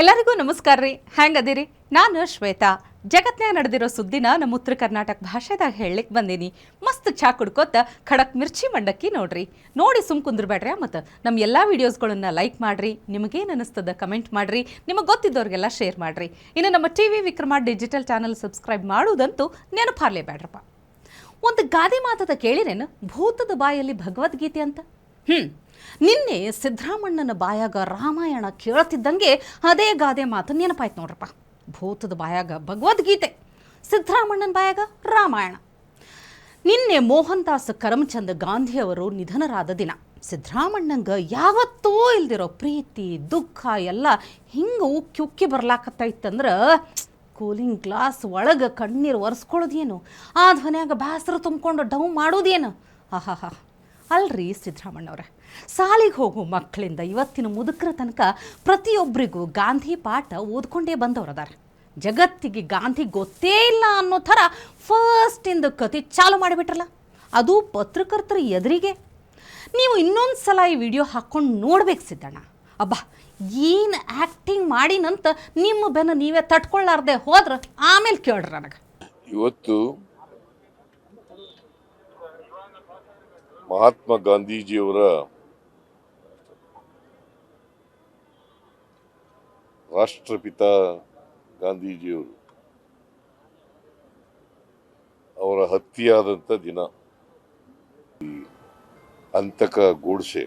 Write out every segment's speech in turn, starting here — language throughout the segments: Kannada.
ಎಲ್ಲರಿಗೂ ನಮಸ್ಕಾರ ರೀ. ಹೆಂಗದಿರಿ ನಾನು ಶ್ವೇತಾ. ಜಗತ್ನ್ಯಾಗ ನಡೆದಿರೋ ಸುದ್ದಿನ ನಮ್ಮ ಉತ್ತರ ಕರ್ನಾಟಕ ಭಾಷೆದಾಗ ಹೇಳಲಿಕ್ಕೆ ಬಂದೀನಿ. ಮಸ್ತ್ ಚಾ ಕುಡ್ಕೋತ ಖಡಕ್ ಮಿರ್ಚಿ ಮಂಡಕ್ಕಿ ನೋಡ್ರಿ. ನೋಡಿ ಸುಮ್ ಕುಂದ್ರಬೇಡ್ರಿ ಮತ್ತು ನಮ್ಮ ಎಲ್ಲ ವೀಡಿಯೋಸ್ಗಳನ್ನ ಲೈಕ್ ಮಾಡ್ರಿ. ನಿಮಗೇನು ಅನ್ನಿಸ್ತದ ಕಮೆಂಟ್ ಮಾಡ್ರಿ. ನಿಮಗೆ ಗೊತ್ತಿದ್ದವ್ರಿಗೆಲ್ಲ ಶೇರ್ ಮಾಡ್ರಿ. ಇನ್ನು ನಮ್ಮ T V Vikrama digital channel subscribe ಮಾಡೋದಂತೂ ನೆನಪಾರ್ಲೇಬೇಡ್ರಪ್ಪ. ಒಂದು ಗಾದೆ ಮಾತದ ಕೇಳಿರೇನು? ಭೂತದ ಬಾಯಲ್ಲಿ ಭಗವದ್ಗೀತೆ ಅಂತ? ಹ್ಮ್. ನಿನ್ನೆ ಸಿದ್ದರಾಮಣ್ಣನ ಬಾಯಾಗ ರಾಮಾಯಣ ಕೇಳ್ತಿದ್ದಂಗೆ ಅದೇ ಗಾದೆ ಮಾತು ನೆನಪಾಯ್ತು ನೋಡ್ರಪ್ಪ. ಭೂತದ ಬಾಯಾಗ ಭಗವದ್ಗೀತೆ ಸಿದ್ದರಾಮಣ್ಣನ ಬಾಯಾಗ ರಾಮಾಯಣ. ನಿನ್ನೆ ಮೋಹನ್ ದಾಸ್ ಕರಮ್ಚಂದ್ ಗಾಂಧಿಯವರು ನಿಧನರಾದ ದಿನ ಸಿದ್ದರಾಮಣ್ಣಂಗ ಯಾವತ್ತೂ ಇಲ್ದಿರೋ ಪ್ರೀತಿ, ದುಃಖ ಎಲ್ಲ ಹಿಂಗೆ ಉಕ್ಕಿ ಉಕ್ಕಿ ಬರ್ಲಾಕತ್ತೈತಂದ್ರೆ ಕೂಲಿಂಗ್ ಗ್ಲಾಸ್ ಒಳಗೆ ಕಣ್ಣೀರು ಒರೆಸ್ಕೊಳ್ಳೋದೇನು? ಆ ಧ್ವನಿಯಾಗ ಬ್ಯಾಸರ ತುಂಬಿಕೊಂಡು ಡೌ ಮಾಡೋದೇನು? ಆಹಾಹಾ. ಅಲ್ರಿ ಸಿದ್ದರಾಮಣ್ಣವ್ರೆ. ಸಾಲಿಗೆ ಹೋಗು ಮಕ್ಕಳಿಂದ ಇವತ್ತಿನ ಮುದುಕರ ತನಕ ಪ್ರತಿಯೊಬ್ಬರಿಗೂ ಗಾಂಧಿ ಪಾಠ ಓದ್ಕೊಂಡೇ ಬಂದವರದಾರೆ. ಜಗತ್ತಿಗೆ ಗಾಂಧಿ ಗೊತ್ತೇ ಇಲ್ಲ ಅನ್ನೋ ಥರ ಫಸ್ಟಿಂದ ಕತೆ ಚಾಲು ಮಾಡಿಬಿಟ್ರಲ್ಲ. ಅದು ಪತ್ರಕರ್ತರ ಎದುರಿಗೆ. ನೀವು ಇನ್ನೊಂದು ಸಲ ಈ ವಿಡಿಯೋ ಹಾಕ್ಕೊಂಡು ನೋಡ್ಬೇಕು ಸಿದ್ದಣ್ಣ. ಅಬ್ಬಾ, ಏನು ಆ್ಯಕ್ಟಿಂಗ್ ಮಾಡಿನಂತ ನಿಮ್ಮ ಬೆನ್ನ ನೀವೇ ತಟ್ಕೊಳ್ಳಾರ್ದೆ ಹೋದ್ರೆ ಆಮೇಲೆ ಕೇಳ್ರಿ ನನಗೆ. ಇವತ್ತು ಮಹಾತ್ಮ ಗಾಂಧೀಜಿಯವರ ರಾಷ್ಟ್ರಪಿತ ಗಾಂಧೀಜಿಯವರು ಅವರ ಹತ್ಯೆಯಾದಂಥ ದಿನ. ಈ ಅಂತಕ ಗೋಡ್ಸೆ.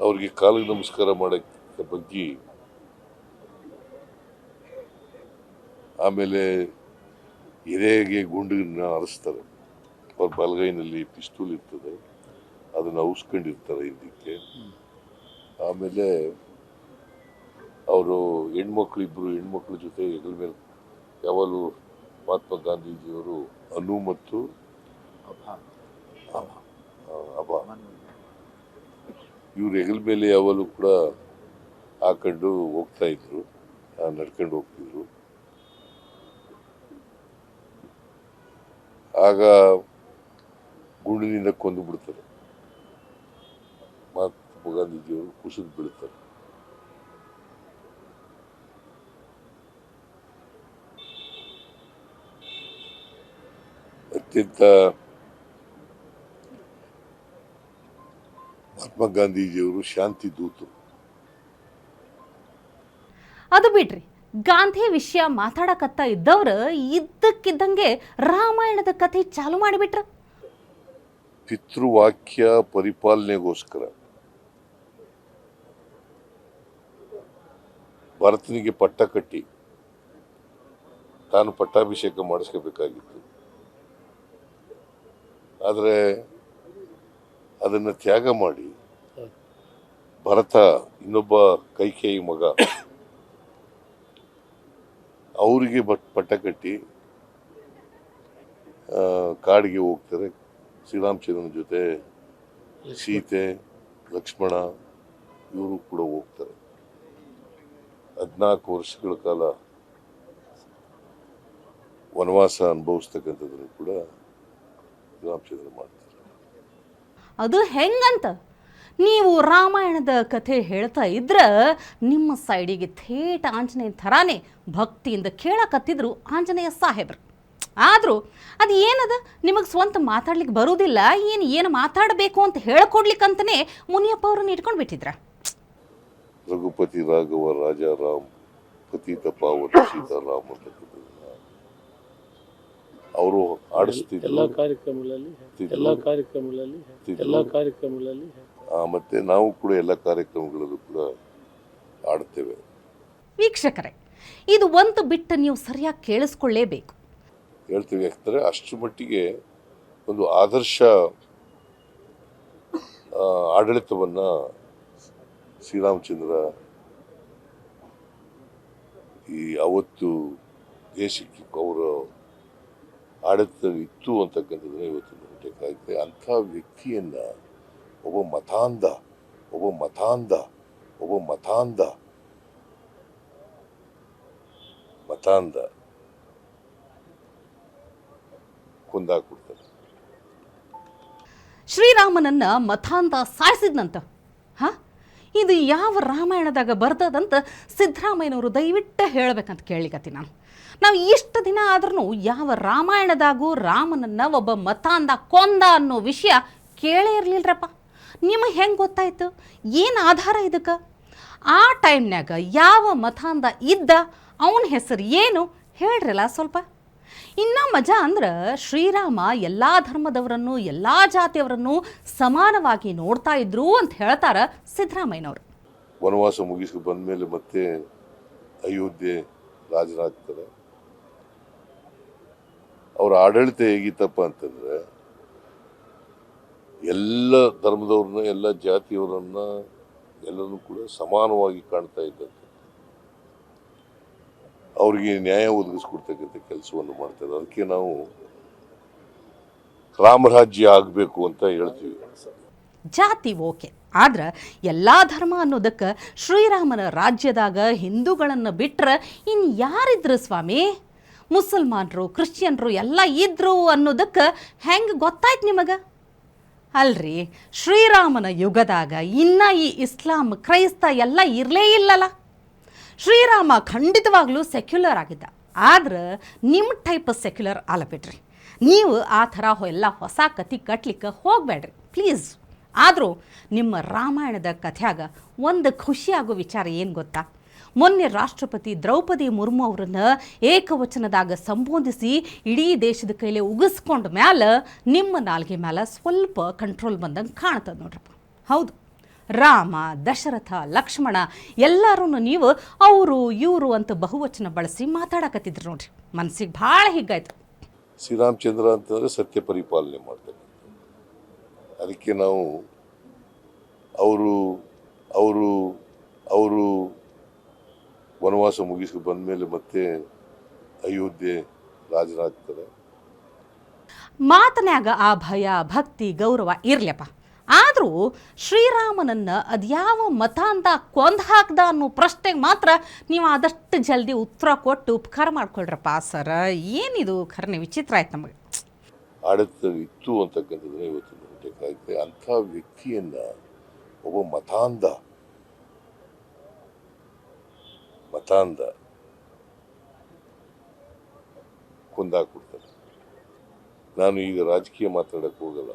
ಅವರಿಗೆ ಕಾಲಿಗೆ ನಮಸ್ಕಾರ ಮಾಡಕ್ಕೆ ಬಗ್ಗೆ ಆಮೇಲೆ ಎದೆಗೆ ಗುಂಡನ್ನ ಹರಿಸ್ತಾರೆ ಅವ್ರ ಬಲಗೈನಲ್ಲಿ ಪಿಸ್ತೂಲ್ ಇರ್ತದೆ. ಅದನ್ನು ಔಸ್ಕೊಂಡಿರ್ತಾರೆ ಇದಕ್ಕೆ ಆಮೇಲೆ ಅವರು ಹೆಣ್ಮಕ್ಳು ಇಬ್ಬರು ಹೆಣ್ಮಕ್ಳ ಜೊತೆ ಹೆಗಲ ಮೇಲೆ ಯಾವಾಗಲೂ ಮಹಾತ್ಮ ಗಾಂಧೀಜಿಯವರು ಅನು ಮತ್ತು ಅಭಾ. ಇವ್ರು ಹೆಗಲ ಮೇಲೆ ಯಾವಾಗಲೂ ಕೂಡ ಹಾಕೊಂಡು ಹೋಗ್ತಾ ಇದ್ರು. ನಡ್ಕೊಂಡು ಹೋಗ್ತಿದ್ರು. ಆಗ ಗುಂಡಿನಿಂದ ಕೊಂದು ಬಿಡ್ತಾರೆ. ಮಹಾತ್ಮ ಗಾಂಧೀಜಿಯವರು ಕುಸಿದು ಬೀಳ್ತಾರೆ. ಅತ್ಯಂತ ಮಹಾತ್ಮ ಗಾಂಧೀಜಿಯವರು ಶಾಂತಿ ದೂತರು. ಅದು ಬಿಡ್ರಿ. ಗಾಂಧಿ ವಿಷಯ ಮಾತಾಡಕತ್ತ ಇದ್ದವ್ರು ಇದ್ದಕ್ಕಿದ್ದಂಗೆ ರಾಮಾಯಣದ ಕಥೆ ಚಾಲು ಮಾಡಿಬಿಟ್ರ. ಪಿತೃವಾಕ್ಯ ಪರಿಪಾಲನೆಗೋಸ್ಕರ ಭರತನಿಗೆ ಪಟ್ಟ ಕಟ್ಟಿ ತಾನು ಪಟ್ಟಾಭಿಷೇಕ ಮಾಡಿಸ್ಕೋಬೇಕಾಗಿತ್ತು. ಆದರೆ ಅದನ್ನು ತ್ಯಾಗ ಮಾಡಿ ಭರತ ಇನ್ನೊಬ್ಬ ಕೈಕೇಯಿ ಮಗ ಅವರಿಗೆ ಬಟ್ ಪಟ್ಟ ಕಟ್ಟಿ ಕಾಡಿಗೆ ಹೋಗ್ತಾರೆ. ಶ್ರೀರಾಮಚಂದ್ರನ ಜೊತೆ ಸೀತೆ, ಲಕ್ಷ್ಮಣ ಇವರು ಕೂಡ ಹೋಗ್ತಾರೆ. ಹದಿನಾಲ್ಕು ವರ್ಷಗಳ ಕಾಲ ವನವಾಸ ಅನುಭವಿಸ್ತಕ್ಕಂಥದ್ದನ್ನು ಕೂಡ ಶ್ರೀರಾಮಚಂದ್ರ ಮಾಡ್ತಾರೆ. ಅದು ಹೆಂಗಂತ? ನೀವು ರಾಮಾಯಣದ ಕಥೆ ಹೇಳ್ತಾ ಇದ್ರ ನಿಮ್ಮ ಸೈಡಿಗೆ ಥೇಟ ಆಂಜನೇಯ ಥರಾನೇ ಭಕ್ತಿಯಿಂದ ಕೇಳಕತ್ತಿದ್ರು ಆಂಜನೇಯ ಸಾಹೇಬ್ರು. ಆದರೂ ಅದು ಏನದ? ನಿಮಗೆ ಸ್ವಂತ ಮಾತಾಡ್ಲಿಕ್ಕೆ ಬರೋದಿಲ್ಲ ಏನು ಏನು ಮಾತಾಡಬೇಕು ಅಂತ ಹೇಳ್ಕೊಡ್ಲಿಕ್ಕಂತನೇ ಮುನಿಯಪ್ಪ ಅವ್ರನ್ನ ಇಟ್ಕೊಂಡು ಬಿಟ್ಟಿದ್ರ? ರಘುಪತಿ ರಾಘವ ರಾಜಾರಾಮ್ ಪತಿ ಪಾವನ ಸೀತಾರಾಮ್ ಅವರು ಅವರು ಎಲ್ಲ ಆಡಿಸ್ತಿದ್ರು ಕಾರ್ಯಕ್ರಮಗಳಲ್ಲಿ. ಎಲ್ಲ ಕಾರ್ಯಕ್ರಮಗಳಲ್ಲಿ. ಎಲ್ಲ ಕಾರ್ಯಕ್ರಮಗಳಲ್ಲಿ. ಮತ್ತೆ ನಾವು ಕೂಡ ಎಲ್ಲ ಕಾರ್ಯಕ್ರಮಗಳಲ್ಲೂ ಕೂಡ ಆಡ್ತೇವೆ. ವೀಕ್ಷಕರೇ ಇದು ಒಂದು ಬಿಟ್ಟು ನೀವು ಸರಿಯಾಗಿ ಕೇಳಿಸ್ಕೊಳ್ಳೇಬೇಕು. ಹೇಳ್ತೀವಿ ಯಾಕಂದರೆ ಅಷ್ಟು ಮಟ್ಟಿಗೆ ಒಂದು ಆದರ್ಶ ಆಡಳಿತವನ್ನು ಶ್ರೀರಾಮಚಂದ್ರ ಈ ಅವತ್ತು ದೇಶಕ್ಕೆ ಅವರ ಆಡಳಿತದಲ್ಲಿ ಇತ್ತು ಅಂತಕ್ಕಂಥದ್ದನ್ನ ಇವತ್ತು ನೋಡಬೇಕಾಗುತ್ತೆ ಅಂಥ ವ್ಯಕ್ತಿಯನ್ನ ಒಬ್ಬ ಮತಾಂಧ ಒಬ್ಬ ಮತಾಂಧ ಒಬ್ಬ ಮತಾಂಧ. ಮತಾಂಧ ಕೊಂದಾಕ್ಬಿಡ್ತಾರೆ ಶ್ರೀರಾಮನನ್ನ ಮತಾಂಧ ಸಾಯಿಸಿದ್ನಂತ. ಹಾ? ಇದು ಯಾವ ರಾಮಾಯಣದಾಗ ಬರ್ದದಂತ ಸಿದ್ದರಾಮಯ್ಯನವರು ದಯವಿಟ್ಟು ಹೇಳ್ಬೇಕಂತ ಕೇಳಿಕತ್ತಿ ನಾನು. ನಾವು ಇಷ್ಟು ದಿನ ಆದ್ರೂ ಯಾವ ರಾಮಾಯಣದಾಗೂ ರಾಮನನ್ನ ಒಬ್ಬ ಮತಾಂಧ ಕೊಂದ ಅನ್ನೋ ವಿಷಯ ಕೇಳೇ ಇರಲಿಲ್ಲರಪ್ಪ ನಿಮಗೆ ಹೆಂಗೆ ಗೊತ್ತಾಯ್ತು? ಏನು ಆಧಾರ ಇದಕ್ಕೆ? ಆ ಟೈಮ್ನ್ಯಾಗ ಯಾವ ಮತಾಂಧ ಇದ್ದ? ಅವನ ಹೆಸರು ಏನು? ಹೇಳ್ರಲ್ಲ ಸ್ವಲ್ಪ. ಇನ್ನೂ ಮಜಾ ಅಂದ್ರೆ ಶ್ರೀರಾಮ ಎಲ್ಲ ಧರ್ಮದವರನ್ನು, ಎಲ್ಲ ಜಾತಿಯವರನ್ನು ಸಮಾನವಾಗಿ ನೋಡ್ತಾ ಇದ್ರು ಅಂತ ಹೇಳ್ತಾರ ಸಿದ್ದರಾಮಯ್ಯನವರು. ವನವಾಸ ಮುಗಿಸಿ ಬಂದ್ಮೇಲೆ ಮತ್ತೆ ಅಯೋಧ್ಯೆ ರಾಜರಾಗ್ತಾರೆ. ಅವರ ಆಡಳಿತ ಹೇಗಿತ್ತಪ್ಪ ಅಂತಂದ್ರೆ ಎಲ್ಲ ಧರ್ಮದವ್ರನ್ನ, ಎಲ್ಲ ಜಾತಿಯವರನ್ನ ಎಲ್ಲರೂ ಕೂಡ ಸಮಾನವಾಗಿ ಕಾಣ್ತಾ ಇದ್ದಂತೆ. ಅವ್ರಿಗೆ ನ್ಯಾಯ ಒದಗಿಸ್ಕೊಡ್ತಕ್ಕಂಥ ಕೆಲಸವನ್ನು ಮಾಡ್ತಾರೆ ಅದಕ್ಕೆ ನಾವು ರಾಮರಾಜ್ಯ ಆಗಬೇಕು ಅಂತ ಹೇಳ್ತೀವಿ. ಜಾತಿ ಓಕೆ. ಆದ್ರೆ ಎಲ್ಲ ಧರ್ಮ ಅನ್ನೋದಕ್ಕೆ ಶ್ರೀರಾಮನ ರಾಜ್ಯದಾಗ ಹಿಂದೂಗಳನ್ನ ಬಿಟ್ರೆ ಇನ್ನು ಯಾರಿದ್ರು ಸ್ವಾಮಿ? ಮುಸಲ್ಮಾನರು, ಕ್ರಿಶ್ಚಿಯನ್ರು ಎಲ್ಲ ಇದ್ರು ಅನ್ನೋದಕ್ಕೆ ಹೆಂಗೆ ಗೊತ್ತಾಯ್ತು ನಿಮಗೆ? ಅಲ್ರಿ, ಶ್ರೀರಾಮನ ಯುಗದಾಗ ಇನ್ನ ಈ ಇಸ್ಲಾಂ ಕ್ರೈಸ್ತ ಎಲ್ಲ ಇರಲೇ ಇಲ್ಲಲ್ಲ ಶ್ರೀರಾಮ ಖಂಡಿತವಾಗ್ಲೂ ಸೆಕ್ಯುಲರ್ ಆಗಿದ್ದ. ಆದ್ರೆ ನಿಮ್ಮ ಟೈಪ್ ಸೆಕ್ಯುಲರ್ ಅಲ್ಲ ಬಿಡ್ರಿ. ನೀವು ಆ ಥರ ಎಲ್ಲ ಹೊಸ ಕಥೆ ಕಟ್ಲಿಕ್ಕೆ ಹೋಗಬೇಡ್ರಿ ಪ್ಲೀಸ್ ಆದರೂ ನಿಮ್ಮ ರಾಮಾಯಣದ ಕಥೆಯಾಗ ಒಂದು ಖುಷಿಯಾಗೋ ವಿಚಾರ ಏನು ಗೊತ್ತಾ? ಮೊನ್ನೆ ರಾಷ್ಟ್ರಪತಿ ದ್ರೌಪದಿ ಮುರ್ಮು ಅವರನ್ನ ಏಕವಚನದಾಗ ಸಂಬೋಧಿಸಿ ಇಡೀ ದೇಶದ ಕೈಲಿ ಉಗಿಸ್ಕೊಂಡ ಮ್ಯಾಲ ನಿಮ್ಮ ನಾಲ್ಗೆ ಮ್ಯಾಲ ಸ್ವಲ್ಪ ಕಂಟ್ರೋಲ್ ಬಂದಂಗೆ ಕಾಣ್ತದೆ ನೋಡ್ರಪ್ಪ. ಹೌದು. ರಾಮ, ದಶರಥ, ಲಕ್ಷ್ಮಣ ಎಲ್ಲರೂ ನೀವು ಅವರು, ಇವರು ಅಂತ ಬಹುವಚನ ಬಳಸಿ ಮಾತಾಡಕತ್ತಿದ್ರು ನೋಡ್ರಿ. ಮನಸ್ಸಿಗೆ ಭಾಳ ಹಿಗ್ಗಾಯ್ತು. ಶ್ರೀರಾಮಚಂದ್ರ ಅಂತಂದ್ರೆ ಸತ್ಯ ಪರಿಪಾಲನೆ ಮಾಡ್ತಾರೆ ಅದಕ್ಕೆ ನಾವು ಅವರು ಅವರು ಅವರು ವನವಾಸ ಮುಗಿಸಿ ಬಂದ್ಮೇಲೆ ಮತ್ತೆ ಅಯೋಧ್ಯೆ ರಾಜರಾಗ್ತಾರೆ. ಮಾತನ್ಯಾಗ ಆ ಭಯ ಭಕ್ತಿ ಗೌರವ ಇರ್ಲಪ್ಪ ಆದರೂ ಶ್ರೀರಾಮನನ್ನ ಅದ್ಯಾವ ಮತ ಅಂತ ಕೊಂದು ಹಾಕ್ದ ಅನ್ನೋ ಪ್ರಶ್ನೆಗೆ ಮಾತ್ರ ನೀವು ಆದಷ್ಟು ಜಲ್ದಿ ಉತ್ತರ ಕೊಟ್ಟು ಉಪಕಾರ ಮಾಡ್ಕೊಳ್ರಪ್ಪ ಸರ. ಏನಿದು? ಖರನೆ ವಿಚಿತ್ರ ಆಯ್ತು ನಮಗೆ. ಆಡಳಿತ ಇತ್ತು ಅಂತಕ್ಕಂಥದ್ದನ್ನ ಇವತ್ತು ಅಂಥ ವ್ಯಕ್ತಿಯನ್ನ ಒಬ್ಬ ಮತಾಂಧ ಮತಾಂಧ ಕೊಂದಾಕ್ಬಿಡ್ತಾರೆ ನಾನು ಈಗ ರಾಜಕೀಯ ಮಾತಾಡಕ್ಕೆ ಹೋಗಲ್ಲ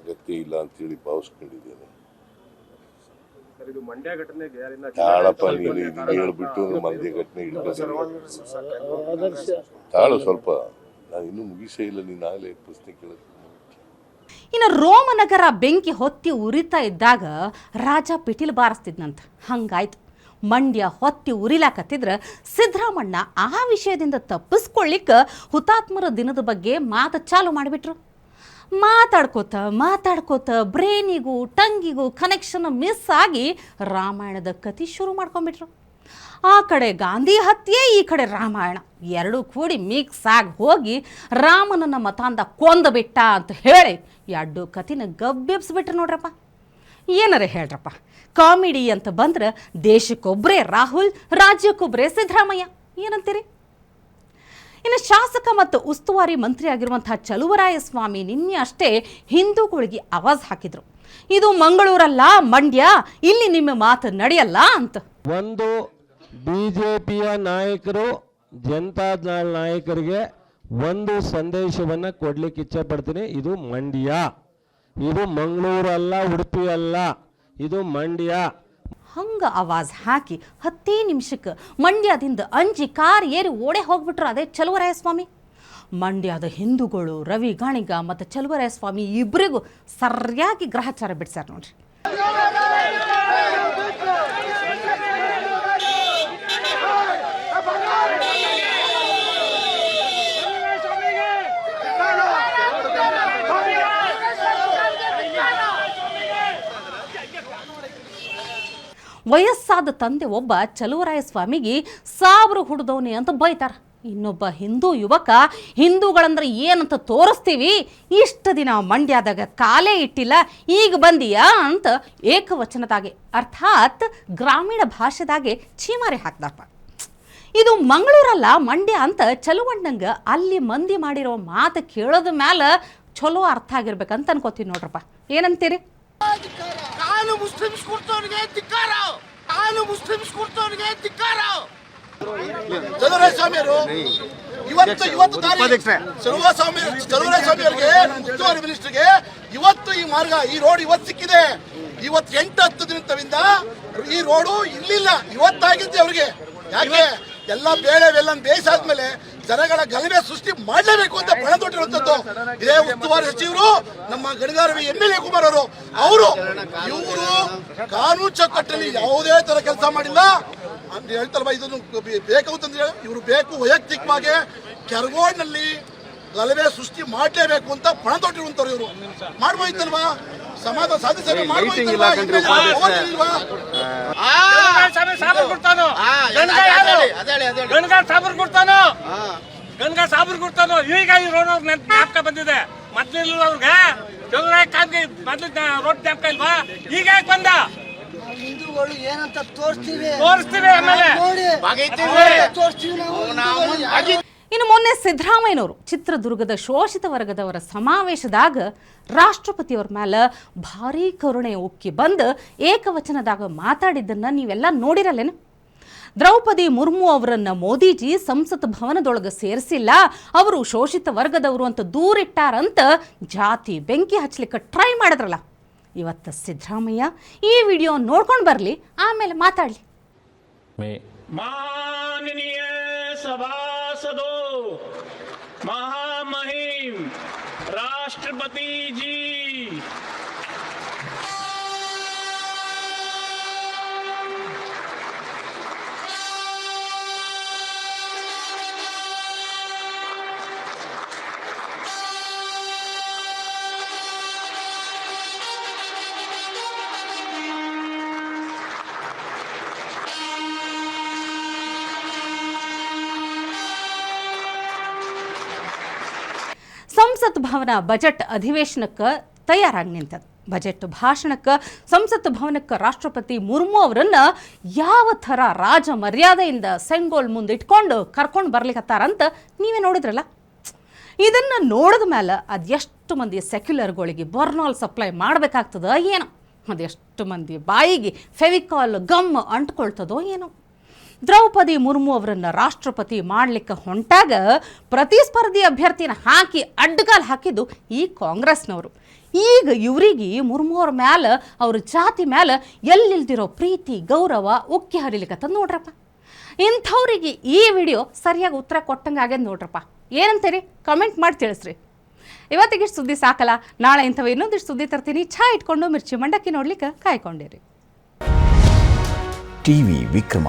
ಅಗತ್ಯ ಇಲ್ಲ ಅಂತೇಳಿ ಭಾವಿಸ್ಕೊಂಡಿದ್ದೇನೆ ಮಂಡ್ಯ ತಾಳಪ್ಪ ನೀನು ಇದು ಹೇಳ್ಬಿಟ್ಟು ಮಂದಿ ಘಟನೆ ಇಟ್ಕೊಂಡು ತಾಳು ಸ್ವಲ್ಪ ನಾನು ಇನ್ನೂ ಮುಗಿಸೇ ಇಲ್ಲ ನೀನು ಆಗಲೇ ಪ್ರಶ್ನೆ ಕೇಳಕ್ಕೆ ಇನ್ನು ರೋಮನಗರ ಬೆಂಕಿ ಹೊತ್ತಿ ಉರಿತಾ ಇದ್ದಾಗ ರಾಜ ಪಿಟೀಲ್ ಬಾರಿಸ್ತಿದ್ನಂತ. ಹಂಗಾಯ್ತು. ಮಂಡ್ಯ ಹೊತ್ತಿ ಉರಿಲಾಕತ್ತಿದ್ರ ಸಿದ್ದರಾಮಣ್ಣ ಆ ವಿಷಯದಿಂದ ತಪ್ಪಿಸ್ಕೊಳ್ಳಿಕ್ಕೆ ಹುತಾತ್ಮರ ದಿನದ ಬಗ್ಗೆ ಮಾತು ಚಾಲು ಮಾಡಿಬಿಟ್ರು. ಮಾತಾಡ್ಕೋತ ಮಾತಾಡ್ಕೋತ ಬ್ರೇನಿಗೂ, ಟಂಗಿಗೂ ಕನೆಕ್ಷನ್ ಮಿಸ್ ಆಗಿ ರಾಮಾಯಣದ ಕಥೆ ಶುರು ಮಾಡ್ಕೊಂಡ್ಬಿಟ್ರು. ಆ ಕಡೆ ಗಾಂಧಿ ಹತ್ಯೆ, ಈ ಕಡೆ ರಾಮಾಯಣ. ಎರಡೂ ಕೂಡಿ ಮಿಕ್ಸ್ ಆಗಿ ಹೋಗಿ ರಾಮನನ್ನು ಮತಾಂದ ಕೊಂದ ಬಿಟ್ಟ ಅಂತ ಹೇಳಿ ಎರಡು ಕತಿನ ಗಬ್ಬೆಬ್ಸ್ಬಿಟ್ರು ನೋಡ್ರಪ್ಪ. ಏನಾರ ಹೇಳ್ರಪ್ಪ? ಕಾಮಿಡಿ ಅಂತ ಬಂದ್ರೆ ದೇಶಕ್ಕೊಬ್ಬರೇ ರಾಹುಲ್ ರಾಜ್ಯಕ್ಕೊಬ್ಬರೇ ಸಿದ್ದರಾಮಯ್ಯ. ಏನಂತೀರಿ? ಇನ್ನು ಶಾಸಕ ಮತ್ತು ಉಸ್ತುವಾರಿ ಮಂತ್ರಿ ಆಗಿರುವಂತಹ ಚಲುವರಾಯ ಸ್ವಾಮಿ ನಿನ್ನೆ ಅಷ್ಟೇ ಹಿಂದೂಗಳಿಗೆ ಆವಾಜ್ ಹಾಕಿದ್ರು. ಇದು ಮಂಗಳೂರಲ್ಲ, ಮಂಡ್ಯ, ಇಲ್ಲಿ ನಿಮ್ಮ ಮಾತು ನಡೆಯಲ್ಲ ಅಂತ. ಒಂದು ಬಿ ಜೆ ಪಿಯ ನಾಯಕರು ನಾಯಕರಿಗೆ ಒಂದು ಸಂದೇಶವನ್ನು ಕೊಡ್ಲಿಕ್ಕೆ ಇಚ್ಛೆ ಪಡ್ತೀನಿ ಇದು ಮಂಡ್ಯ. ಇದು ಮಂಗಳೂರಲ್ಲ ಉಡುಪಿ ಅಲ್ಲ, ಇದು ಮಂಡ್ಯ. ಹಂಗ ಆವಾಜ್ ಹಾಕಿ ಹತ್ತೇ ನಿಮಿಷಕ್ಕೆ ಮಂಡ್ಯದಿಂದ ಅಂಜಿ ಕಾರ್ ಏರಿ ಓಡೆ ಹೋಗ್ಬಿಟ್ರು ಅದೇ ಚಲುವರಾಯ ಸ್ವಾಮಿ ಮಂಡ್ಯದ ಹಿಂದೂಗಳು, ರವಿ, ಗಾಣಿಗ ಮತ್ತು ಚಲುವರಾಯ ಸ್ವಾಮಿ ಇಬ್ಬರಿಗೂ ಸರಿಯಾಗಿ ಗ್ರಹಚಾರ ಬಿಡ್ಸ್ಯಾರ ನೋಡ್ರಿ. ವಯಸ್ಸಾದ ತಂದೆ ಒಬ್ಬ ಚಲುವರಾಯ ಸ್ವಾಮಿಗೆ ಸಾವಿರ ಹುಡ್ದವನಿ ಅಂತ ಬೈತಾರ. ಇನ್ನೊಬ್ಬ ಹಿಂದೂ ಯುವಕ, ಹಿಂದೂಗಳಂದ್ರೆ ಏನಂತ ತೋರಿಸ್ತೀವಿ? ಇಷ್ಟು ದಿನ ಮಂಡ್ಯದಾಗ ಕಾಲೇ ಇಟ್ಟಿಲ್ಲ, ಈಗ ಬಂದಿಯಾ ಅಂತ ಏಕವಚನದಾಗೆ, ಅರ್ಥಾತ್ ಗ್ರಾಮೀಣ ಭಾಷೆದಾಗೆ ಚೀಮಾರಿ ಹಾಕ್ದಪ್ಪ. ಇದು ಮಂಗಳೂರಲ್ಲ, ಮಂಡ್ಯ ಅಂತ ಚಲುವಣ್ಣಂಗ ಅಲ್ಲಿ ಮಂದಿ ಮಾಡಿರೋ ಮಾತು ಕೇಳೋದ ಮ್ಯಾಲ ಚಲೋ ಅರ್ಥ ಆಗಿರ್ಬೇಕಂತ ಅನ್ಕೋತೀನಿ ನೋಡ್ರಪ್ಪ. ಏನಂತೀರಿ? ನಾನು ಮುಸ್ಲಿಮ್ಸ್ ಕುರ್ತವನಿಗೆ ಧಿಕ್ಕಾರ. ನಾನು ಮುಸ್ಲಿಮ್ಸ್ ಕುರ್ತವನಿಗೆ ಧಿಕ್ಕಾರ. ಚಲುವರಾಯ ಸ್ವಾಮಿಯವರು ಇವತ್ತು ಇವತ್ತು ತಾರೀಕು ಚಲುವರಾಯ ಸ್ವಾಮಿ ಚಲುವರಾಯ ಸ್ವಾಮಿ ಅವರಿಗೆ ಉಸ್ತುವಾರಿ ಮಿನಿಸ್ಟರ್ಗೆ ಇವತ್ತು ಈ ಮಾರ್ಗ ಈ ರೋಡ್ ಇವತ್ತು ಸಿಕ್ಕಿದೆ. ಇವತ್ತು ಎಂಟು ಹತ್ತು ದಿನದಿಂದ ಈ ರೋಡು ಇಲ್ಲಿಲ್ಲ. ಇವತ್ತಾಗಿದ್ದೆ ಅವ್ರಿಗೆ. ಯಾಕೆ? ಎಲ್ಲ ಬೇಳೆ ಬೆಲ್ಲ ಬೇಯಿಸಾದ್ಮೇಲೆ ಜನಗಳ ಗಲಭೆ ಸೃಷ್ಟಿ ಮಾಡಲೇಬೇಕು ಅಂತ ಬಣ ತೊಟ್ಟಿರುವಂತದ್ದು ಇದೇ ಉಸ್ತುವಾರಿ ಸಚಿವರು ನಮ್ಮ Ganiga Ravi M L A Kumar ಅವರು ಅವರು ಇವರು ಕಾನೂನು ಚೌಕಟ್ಟಲ್ಲಿ ಯಾವುದೇ ತರ ಕೆಲಸ ಮಾಡಿಲ್ಲ ಅಂತ ಹೇಳ್ತಾರಲ್ಲ ಇದನ್ನು ಬೇಕು ಅಂತಂದ್ರೆ ಇವರು ಬೇಕು ವೈಯಕ್ತಿಕವಾಗಿ ಕೆರಗೋಡ್ನಲ್ಲಿ ಗಲಭೆ ಸೃಷ್ಟಿ ಮಾಡಲೇಬೇಕು ಅಂತ ಪಣ ತೊಟ್ಟಿರುವಂತವ್ರು ಇವರು ಮಾಡ್ಬೋದಿತ್ತಲ್ವಾ ಸಮಾಜ ಸಾಧಿಸಲು ಮಾಡ್ಬೋದಿತ್ತಲ್ವಾ ಗಣಗಾರ್ ಸಾಬರ್ ಕೊಡ್ತಾನು ಗಂಗ ಸಾಬರ್ ಕೊಡ್ತಾನು ಈಗ ಈ ರೋಡ್ ಜ್ಞಾಪಕ ಬಂದಿದೆ. ಮೊದ್ಲಿಲ್ಲ ಅವ್ರಿಗೆ? ಚಂದ್ರಾಯ ಕಾಂತಿ ಮೊದ್ಲು ರೋಡ್ ಜ್ಞಾಪಕ ಇಲ್ವಾ? ಈಗ ಯಾಕೆ ಬಂದ? ಹಿಂದೂಗಳು ಏನಂತ ತೋರಿಸ್ತೀವಿ. ತೋರಿಸ್ತೀವಿ ಆಮೇಲೆ. ನೋಡಿ. ತೋರಿಸ್ತೀವಿ ನಾವು ಇನ್ನು ಮೊನ್ನೆ ಸಿದ್ದರಾಮಯ್ಯನವರು ಚಿತ್ರದುರ್ಗದ ಶೋಷಿತ ವರ್ಗದವರ ಸಮಾವೇಶದಾಗ ರಾಷ್ಟ್ರಪತಿಯವ್ರ ಮೇಲೆ ಭಾರೀ ಕರುಣೆ ಉಕ್ಕಿ ಬಂದು ಏಕವಚನದಾಗ ಮಾತಾಡಿದ್ದನ್ನು ನೀವೆಲ್ಲ ನೋಡಿರಲ್ಲೇನು? ದ್ರೌಪದಿ ಮುರ್ಮು ಅವರನ್ನ ಮೋದಿಜಿ ಸಂಸತ್ ಭವನದೊಳಗೆ ಸೇರಿಸಿಲ್ಲ. ಅವರು ಶೋಷಿತ ವರ್ಗದವರು ಅಂತ ದೂರಿಟ್ಟಾರಂತ ಜಾತಿ ಬೆಂಕಿ ಹಚ್ಚಲಿಕ್ಕೆ ಟ್ರೈ ಮಾಡಿದ್ರಲ್ಲ. ಇವತ್ತು ಸಿದ್ದರಾಮಯ್ಯ ಈ ವಿಡಿಯೋ ನೋಡ್ಕೊಂಡು ಬರಲಿ ಆಮೇಲೆ ಮಾತಾಡಲಿ. ಮಾನನೀಯ ಸಭಾಸದೋ ಮಹಾಮಹಿಂ ರಾಷ್ಟ್ರಪತಿ ಜೀ ಸಂಸತ್ ಭವನ ಬಜೆಟ್ ಅಧಿವೇಶನಕ್ಕೆ ತಯಾರಾಗಿ ನಿಂತದ. ಬಜೆಟ್ ಭಾಷಣಕ್ಕೆ ಸಂಸತ್ ಭವನಕ್ಕೆ ರಾಷ್ಟ್ರಪತಿ ಮುರ್ಮು ಅವರನ್ನ ಯಾವ ಥರ ರಾಜ ಮರ್ಯಾದೆಯಿಂದ ಸೆಂಗೋಲ್ ಮುಂದಿಟ್ಕೊಂಡು ಕರ್ಕೊಂಡು ಬರ್ಲಿಕತ್ತಾರಂತ ನೀವೇ ನೋಡಿದ್ರಲ್ಲ? ಇದನ್ನು ನೋಡಿದ ಮೇಲೆ ಅದೆಷ್ಟು ಮಂದಿ ಸೆಕ್ಯುಲರ್ಗಳಿಗೆ ಬರ್ನಾಲ್ ಸಪ್ಲೈ ಮಾಡಬೇಕಾಗ್ತದ ಏನೋ? ಅದೆಷ್ಟು ಮಂದಿ ಬಾಯಿಗೆ ಫೆವಿಕಾಲ್ ಗಮ್ ಅಂಟ್ಕೊಳ್ತದೋ ಏನೋ? ದ್ರೌಪದಿ ಮುರ್ಮು ಅವರನ್ನು ರಾಷ್ಟ್ರಪತಿ ಮಾಡ್ಲಿಕ್ಕೆ ಹೊಂಟಾಗ ಪ್ರತಿಸ್ಪರ್ಧಿ ಅಭ್ಯರ್ಥಿನ ಹಾಕಿ ಅಡ್ಡಗಾಲು ಹಾಕಿದ್ದು ಈ ಕಾಂಗ್ರೆಸ್ನವರು. ಈಗ ಇವರಿಗೆ ಮುರ್ಮು ಅವ್ರ ಮ್ಯಾಲ, ಅವ್ರ ಜಾತಿ ಮ್ಯಾಲ ಎಲ್ಲಿಲ್ದಿರೋ ಪ್ರೀತಿ, ಗೌರವ ಉಕ್ಕಿ ಹರಿಲಿಕ್ಕೆ ನೋಡ್ರಪ್ಪ. ಇಂಥವ್ರಿಗೆ ಈ ವಿಡಿಯೋ ಸರಿಯಾಗಿ ಉತ್ತರ ಕೊಟ್ಟಂಗೆ ಆಗ್ಯದ ನೋಡ್ರಪ್ಪ. ಏನಂತೀರಿ? ಕಮೆಂಟ್ ಮಾಡಿ ತಿಳಿಸ್ರಿ. ಇವತ್ತಿಗೆ ಇಷ್ಟು ಸುದ್ದಿ ಸಾಕಲ್ಲ, ನಾಳೆ ಇಂಥವು ಇನ್ನೊಂದಿಷ್ಟು ಸುದ್ದಿ ತರ್ತೀನಿ. ಛಾ ಇಟ್ಕೊಂಡು ಮಿರ್ಚಿ ಮಂಡಕ್ಕಿ ನೋಡ್ಲಿಕ್ಕೆ ಕಾಯ್ಕೊಂಡಿರಿ. ಟಿವಿ ವಿಕ್ರಮ.